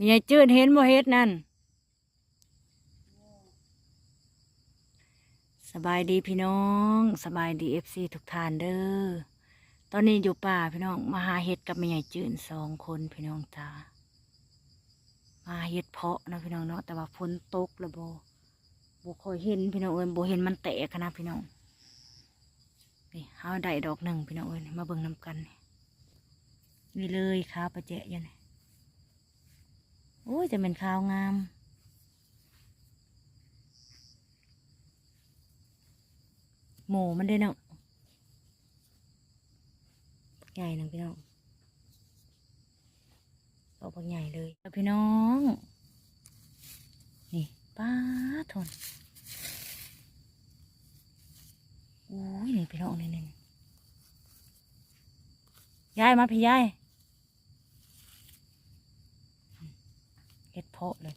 มีไอ้จืดเห็นบ่เฮ็ดนั่น สบายดีพี่น้อง สบายดีเอฟซีทุกท่านเด้อ ตอนนี้อยู่ป่าพี่น้องมาหาเฮ็ดกับแม่ใหญ่จืดสองคนพี่น้องจ้ามาเฮ็ดเพาะนะพี่น้องเนาะแต่ว่าฝนตกแล้วบ่บ่ค่อยเห็นพี่น้องเอ้ยบ่เห็นมันแตกอะนะพี่น้องนี่เฮาได้ดอกหนึ่งพี่น้องเอ้ยมาเบิ่งนํกันนี่เลยขาประแจยันนี่ โอ้ยจะเป็นขาวงาม หมูมันได้เนาะใหญ่นะพี่น้องเอาปักใหญ่เลยพี่น้อง นี่ป้าทนโอ้ยนี่พี่น้องนี่นี่ยายมาพี่ยาย เพาะเลย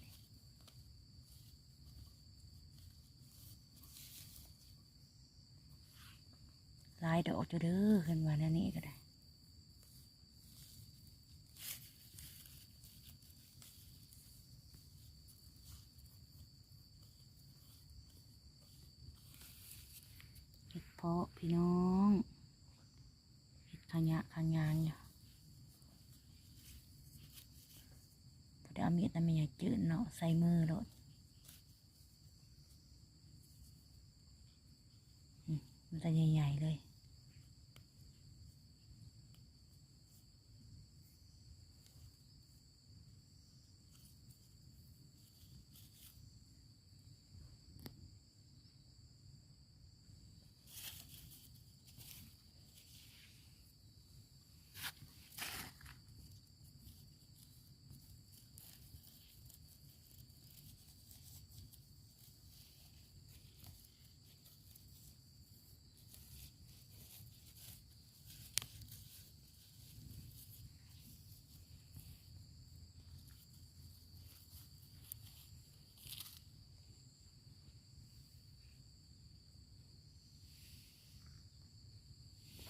ลายดอกจะเด้อขึ้นมาแนนี้ก็ได้เฮ็ดเพาะพี่น้องเฮ็ดขยะขยางอยู่ เดี๋ยวเอามีดนั่ไม่อยากจืดเนาะใส่มือรถมันจะใหญ่ ๆ เลย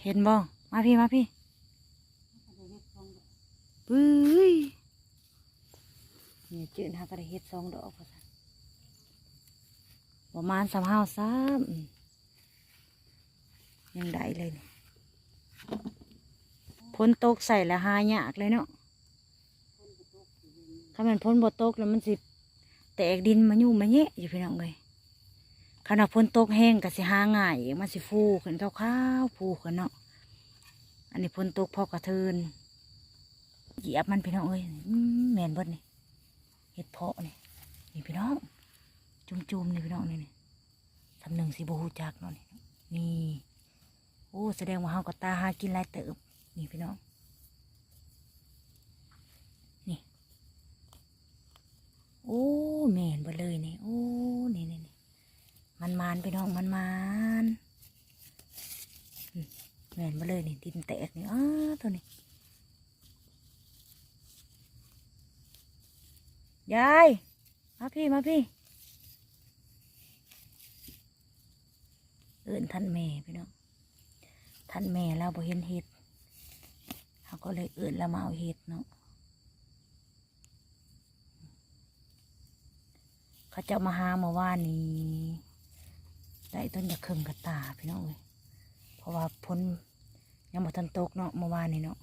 เห็นบ่มาพี่มาพี่ปุ้ยเนี่ยจืดหากระเฮ็ดสองดอกว่าซั่นประมาณสามห้าซ้ำยังได้เลยนี่พ้นตกใส่แล้วหายากเลยเนาะถ้ามันพ้นบ่ตกแล้วมันสิแตกดินมายุ่มมาแยะอยู่พี่น้องเลย ขณะพ้นตกแห้งก็สิหาง่ายมันสิฟูขึ้นขาวๆฟูขึ้นเนาะอันนี้พ้นตกพอกระเทินเหยียบมันพี่น้องเอ้ยแมนบดนี่เห็ดเพาะนี่นี่พี่น้องจุ่มๆนี่พี่น้องนี่นี่ทำหนึ่งสิบูฮูจักเนาะนี่นี่โอ้แสดงว่าเฮาก็ตาหากินหลายเติบนี่พี่น้องนี่โอ้แมนบดเลยนี่โอ้นี่นี่นี่ มันมานๆพี่น้องมันมานแมนมาเลยนี่ดินแตกนี่อ้าตัวนี้ยายมาพี่มาพี่เอื่นท่านแม่พี่น้องท่านแม่เราบ่เห็นเห็ดเขาก็เลยเอื่นแล้วมาเอาเห็ดเนาะเขาจะมาหาเมื่อวานนี้ ได้ต้นยาเคิงกระตาพี่น้องเลยเพราะว่าพ้นยังบ่ทันตกเนาะเมื่อวานนี้เนาะ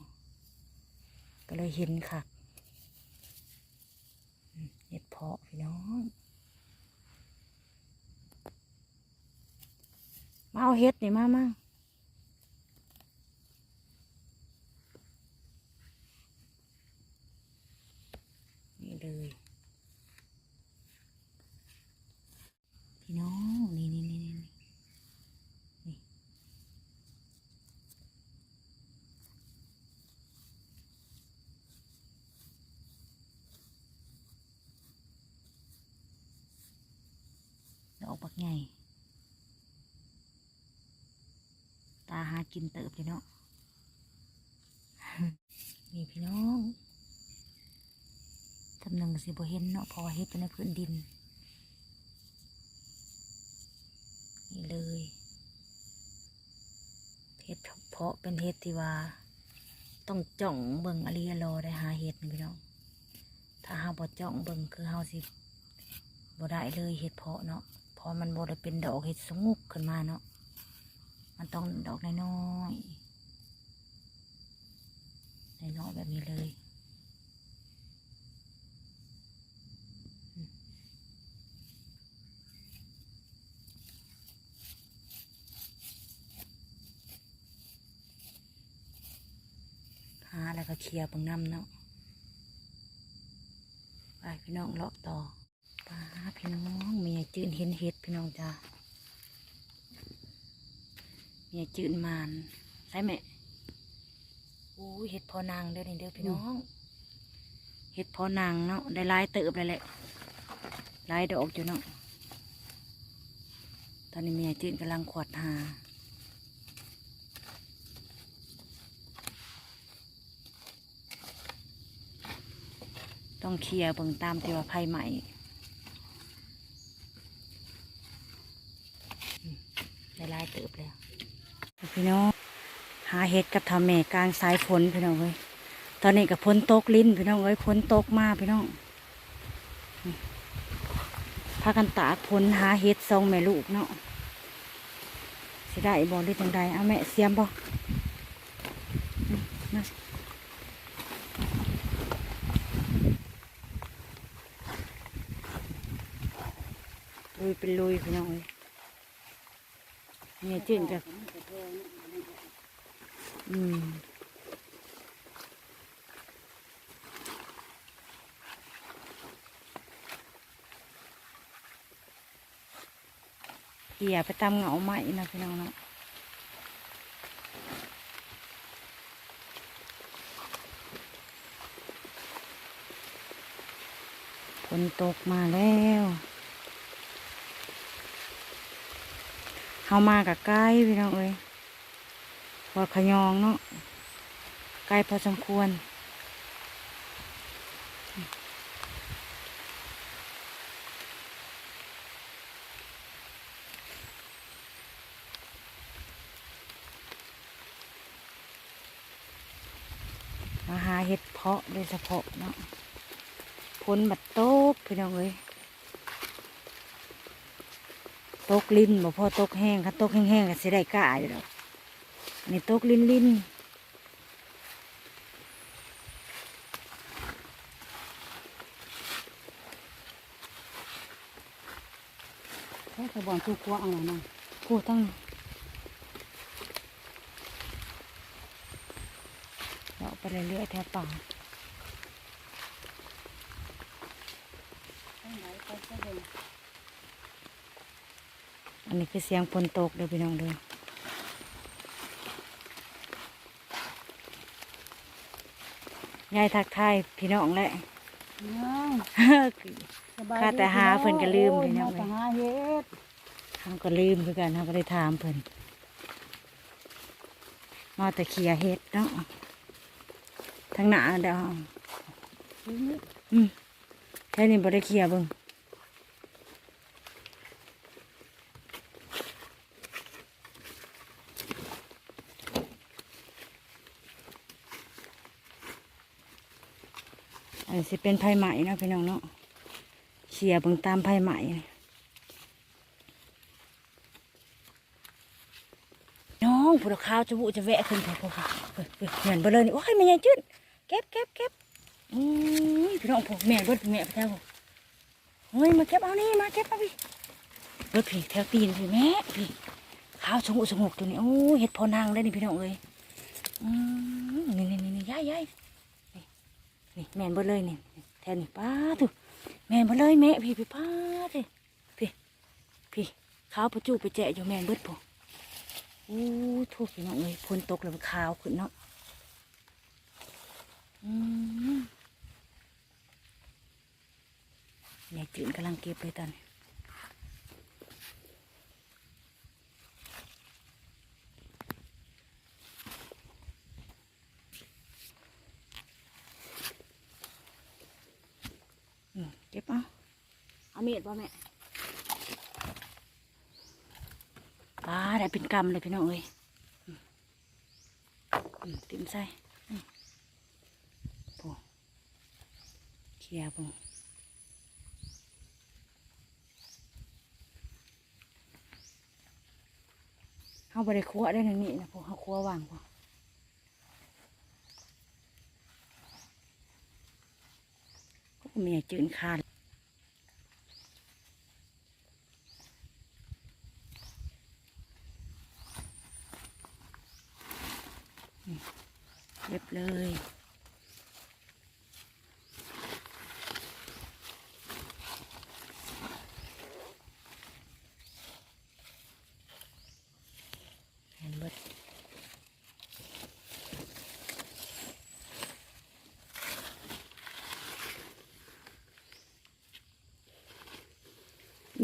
ก็เลยเห็นค่ะเห็ดเพาะพี่น้องมาเอาเห็ดนี่มามานี่เลย พี่น้องนี่นี่นี่นี่นี่ ดอก บักใหญ่ตาหากินเติบเลยเนาะนี่พี่น้องทำหนึ่งสิบ่เห็นเนาะเพอเฮ็ดอยู่ในพื้นดิน นี่เลยเฮ็ดเพาะเป็นเฮ็ดที่ว่า ต้องจ่องเบิ่งอริยรอได้หาเห็ดนี่พี่น้อง ถ้าหาบ่จ้องเบิ่งคือเฮาสิบ่ได้เลยเห็ดเพาะเนาะ พอมันบด้เป็นดอกเห็ดสงุกขึ้นมาเนาะมันต้องดอกน้อยๆน้อยๆแบบนี้เลยหาแล้วก็เคลียร์บางน้ำเนาะไปพี่น้องเลาะต่อ ป้าพี่น้องเมียจืดเห็นเห็ดพี่น้องจ้าเมียจืดมานใช่ไหมอู้เห็ดพอนางเด้อนี่เด้อพี่น้องเห็ดพอนางเนาะได้ลายเติบเลยแหละลายดอกอยู่เนาะตอนนี้เมียจืดกำลังขวดหาต้องเคลียร์เบิ่งตามที่ว่าไพ่ใหม่ ได้ลายเติบแล้วพี่น้องหาเห็ดกับทำแม่กลางสายฝนพี่น้องเอ้ยตอนนี้กับฝนตกลิ้นพี่น้องเอ้ยฝนตกมากพี่น้องพากันตากฝนหาเห็ดซองแม่ลูกเนาะสิได้บ่หรือจังใดเอาแม่เสียมบ่ลุยเป็นลุยพี่น้องเอ้ย เนี่ยเจืดกับอืมเกี่ยไปตามเหงาไหม่นะพี่น้องนะฝนตกมาแล้ว เฮามากับใกล้พี่น้องเอ้ยวัดขยองเนาะใกล้พอสมควรมาหาเห็ดเพาะโดยเฉพาะเนาะพ้นบัดโต๊กพี่น้องเอ้ย ตกลิ้นบ่พอตกแห้งค่ะตกแห้งๆก็สิได้กล้าอยู่ดอกอันนี้ตกลิ้นลิ้นแค่สบอนทุกข์ว่าเอาหน่อยพูดตั้งเราไปเรื่อยๆแถวป่า ตั้งไหนก็จะเดิน อันนี้คือเสียงฝนตกเด้อพี่น้องเด้อยายทักทายพี่น้องแหละยังสบายข้าแต่หาเพิ่นก็ลืมพี่น้องโยเอ้ยหาเฮ็ดเขาก็ลืมคือกันเขาก็ได้ถามเพิ่นมาแต่เขียเฮ็ดเนาะทั้งหนาเด้ออืมแค่นี้บ่ได้เคลียร์เบิ่ง อันสิเป็นไผ่ไหมนะพี่น้องเนาะเคลียบิ่งตามไผ่ไหมน้องผู้ข้าวจะบุจะแวะขึ้นพอพอพอเฮ้ยเหมือนไปเลยนี่โอ้ยไม่ใหญ่จืดเก็บเก็บเก็บอืมพี่น้องผมแม่เบิดแม่ไปแถวเฮ้ยมาเก็บเอานี่มาเก็บเอาพี่เบิดพี่แถวตีนพี่แม่พี่ข้าวสงบสงบตัวนี้โอ้เห็ดพอนางได้นี่พี่น้องเอ้ยอืมนี่นี่นี่นี่ย้ายย้าย นี่แมนบดเลยนี่แทนนี่ป้าถูแมนบดเลยแม่พี่พี่ป้าสิพี่พี่ข้าวประจูไปแจะอยู่แมนเบิดพอโอ้ทุกพี่น้องเลยฝนตกแล้วมันขาวขึ้นเนาะอืมยายจืนกำลังเก็บเลยตอนนี้อืมเก็บเอา เอามีดป่ะแม่ปลาได้เป็นกำเลยพี่น้องเอ้ยติ่มใส่โอ้เคเคลียร์เบิ่งเขาบริคั่วได้ในนี้นะพวกเขาคั่ววางพอพวกเมียจืนคาน เรียบเลย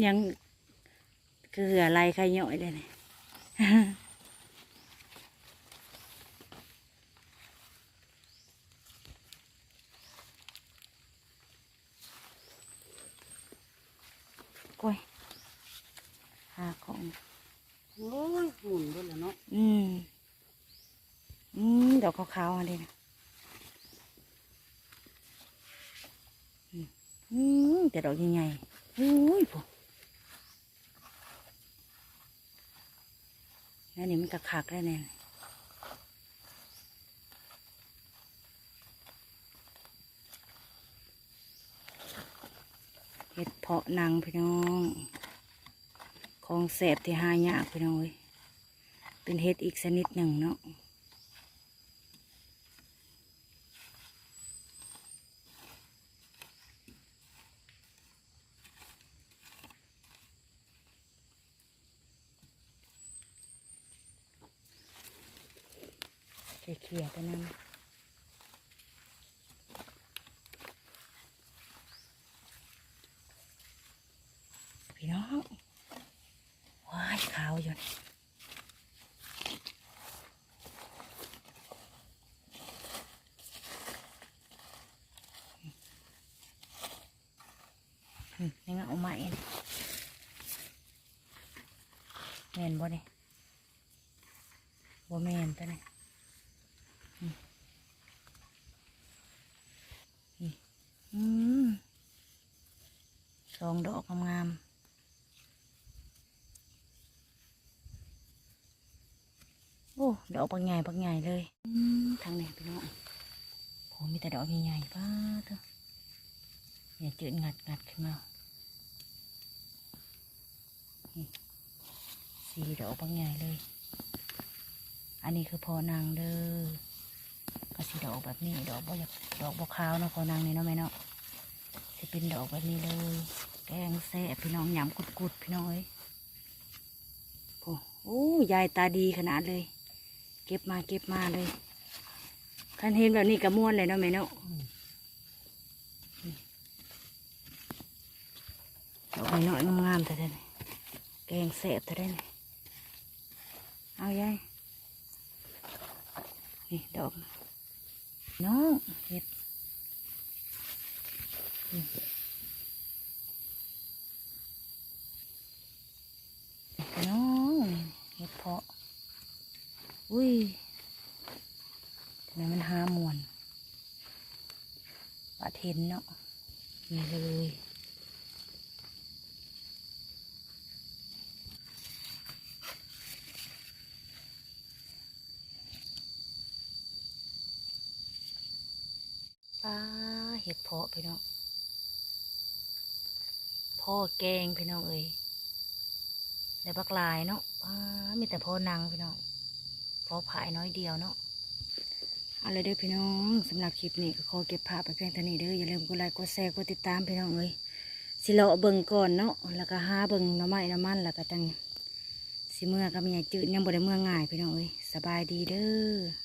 ยังคืออะไรใครย่อยเลยเนี่ย กล้วยหาของ โอ้ยหมุนด้วยแหละเนาะ อืม อืม ดอกขาวๆอะไรนะอืมแต่ดอกใหญ่ๆอุ้ยพวกแล้วนี่มันกระคักได้แน่เห็ดเพาะนางพี่น้อง ของแสบที่หายากพี่น้องเอ้ยเป็นเห็ดอีกชนิดหนึ่งเนาะ เขี่ยไปนั่นพี่น้องว้ายขาวอยู่นี่อืมยังเอาใหม่นี่แมนบ่เนี่ยบ่แมนตัวนี้อืมนี่อืมส องดอกงามๆโอ้ดอกปักใหญ่ปักใหญ่เลยอืมทางไหนพี่น้องโหมีแต่ดอกใหญ่ๆป้าเถอะเนี่ยจืดงัดงัดขึ้นมาสีดอกบางใหญ่เลย อันนี้คือพอนางเด้อก็สีดอกแบบนี้ดอกบ่อยากดอกบ่ขาวเนาะพอนางนี่เนาะแม่เนาะสิเป็นดอกแบบนี้เลย แกงแซ่พี่น้องยำกุดๆพี่น้องเอ้ยโอ้โอ้ยายตาดีขนาดเลย เก็บมาเก็บมาเลยคันเห็นแบบนี้กระม้วนเลยเนาะแม่เนาะดอกน้อยงามๆแต่เด้แกงแสบจะได้เอายายนี่ดอกนะน้องเห็ดอืมน้องนี่เห็ดเพาะ อุ้ยทำไมมันหามวนปาเทนเนาะนี่เลยปลาเห็ดเพาะพี่น้องพ่อแกงพี่น้องเอ้ยได้บักลายเนาะปลามีแต่พ่อนังพี่น้อง พอผายน้อยเดียวเนาะเอาเลยเด้อพี่น้องสำหรับคลิปนี้ก็ขอเก็บภาพไปเพียงเท่านี้เด้ออย่าลืมกดไลค์กดแชร์กดติดตามพี่น้องเอ้ยสิเลาะเบิ่งก่อนเนาะแล้วก็หาเบิ่งน้ำไม้หน้ำมันแล้วก็จังสิเมื่อก็มีใหญ่จืดยังบ่ได้เมื่อง่ายพี่น้องเอ้ยสบายดีเด้อ